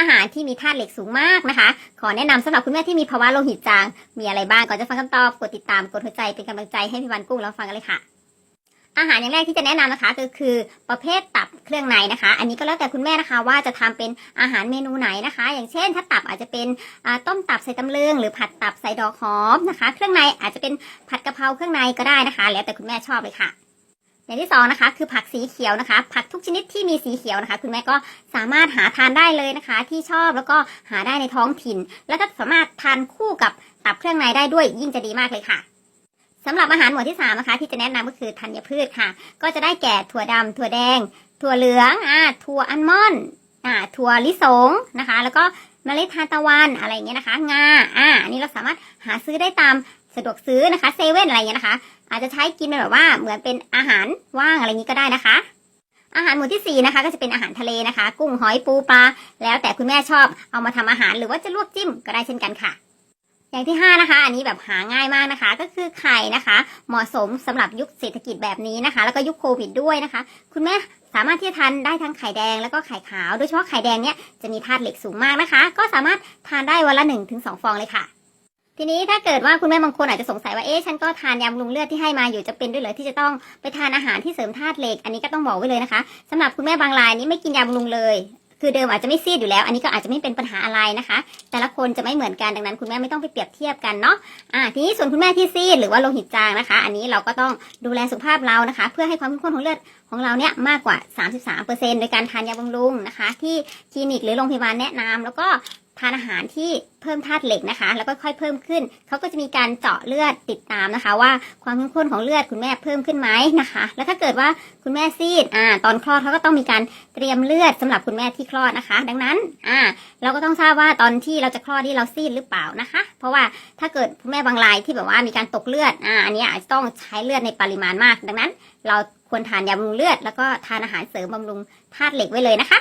อาหารที่มีธาตุเหล็กสูงมากนะคะ ขอแนะนำสำหรับคุณแม่ที่มีภาวะโลหิตจาง มีอะไรบ้างก่อนจะฟังคำตอบกดติดตามกดหัวใจเป็นกำลังใจให้พี่วันกุ้งแล้วฟังกันเลยค่ะอาหารอย่างแรกที่จะแนะนำนะคะก็คือประเภทตับเครื่องในนะคะ อันนี้ก็แล้วแต่คุณแม่นะคะว่าจะทำเป็นอาหารเมนูไหนนะคะ อย่างเช่น ถ้าตับอาจจะเป็นต้มตับใส่ตำลึงหรือผัดตับใส่ดอกหอมนะคะ เครื่องในอาจจะเป็นผัดกะเพราเครื่องในก็ได้นะคะ แล้วแต่คุณแม่ชอบเลยค่ะ อย่างที่สองนะคะคือผักสีเขียวนะคะ ผักทุกชนิดที่มีสีเขียวนะคะ คุณแม่ก็สามารถหาทานได้เลยนะคะ ที่ชอบแล้วก็หาได้ในท้องถิ่น แล้วก็สามารถทานคู่กับตับเครื่องในได้ด้วยยิ่งจะดีมากเลยค่ะสำหรับอาหารหมวดที่สามนะคะ ที่จะแนะนำก็คือธัญพืชค่ะ ก็จะได้แก่ถั่วดำถั่วแดง ถั่วเหลืองอ่าถั่วอัลมอนด์อ่าถั่วลิสงนะคะ แล้วก็เมล็ดทานตะวันอะไรอย่างเงี้ยนะคะ งาอ่าอันนี้เราสามารถหาซื้อได้ตามะดวกซื้อนะคะเซเว่นอะไรอย่างเงี้ยนะคะ อาจจะใช้กินเป็นแบบว่าเหมือนเป็นอาหารว่างอะไรงนี้ก็ได้นะคะ อาหารหมู่ที่สี่นะคะก็จะเป็นอาหารทะเลนะคะ กุ้งหอยปูปลาแล้วแต่คุณแม่ชอบเอามาทำอาหารหรือว่าจะลวกจิ้มก็ได้เช่นกันค่ะอย่างที่ห้านะคะ อันนี้แบบหาง่ายมากนะคะ ก็คือไข่นะคะ เหมาะสมสำหรับยุคเศรษฐกิจแบบนี้นะคะ แล้วก็ยุคโควิดด้วยนะคะ คุณแม่สามารถที่จะทานได้ทั้งไข่แดงแล้วก็ไข่ขาว โดยเฉพาะไข่แดงเนี่ยจะมีธาตุเหล็กสูงมากนะคะ ก็สามารถทานได้วันละ1นถึงสฟองเลยค่ะ ทีนี้ถ้าเกิดว่าคุณแม่บางคนอาจจะสงสัยว่าเอ๊ะฉันก็ทานยาบำรุงเลือดที่ให้มาอยู่จะเป็นด้วยเหรอที่จะต้องไปทานอาหารที่เสริมธาตุเหล็ก อันนี้ก็ต้องบอกไว้เลยนะคะสำหรับคุณแม่บางรายนี้ไม่กินยาบำรุงเลยคือเดิมอาจจะไม่ซีดอยู่แล้ว อันนี้ก็อาจจะไม่เป็นปัญหาอะไรนะคะ แต่ละคนจะไม่เหมือนกันดังนั้น คุณแม่ไม่ต้องไปเปรียบเทียบกันเนาะอ่าทีนี้ส่วนคุณแม่ที่ซีดหรือว่าโลหิตจางนะคะ อันนี้เราก็ต้องดูแลสุขภาพเรานะคะ เพื่อให้ความเข้มข้นของเลือดของเราเนี่ยมากกว่า 33%โดยการทานยาบำรุงนะคะ ที่คลินิกหรือโรงพยาบาลแนะนำแล้วก็ ทานอาหารที่เพิ่มธาตุเหล็กนะคะ แล้วก็ค่อยเพิ่มขึ้น เขาก็จะมีการเจาะเลือดติดตามนะคะ ว่าความเข้มข้นของเลือดคุณแม่เพิ่มขึ้นไหมนะคะ แล้วถ้าเกิดว่าคุณแม่ซีดอ่าตอนคลอดเขาก็ต้องมีการเตรียมเลือดสำหรับคุณแม่ที่คลอดนะคะ ดังนั้นอ่าเราก็ต้องทราบว่าตอนที่เราจะคลอดที่เราซีดหรือเปล่านะคะ เพราะว่าถ้าเกิดคุณแม่บางรายที่แบบว่ามีการตกเลือดอ่าอันนี้อาจจะต้องใช้เลือดในปริมาณมาก ดังนั้น เราควรทานยาบำรุงเลือด แล้วก็ทานอาหารเสริมบำรุงธาตุเหล็กไว้เลยนะคะ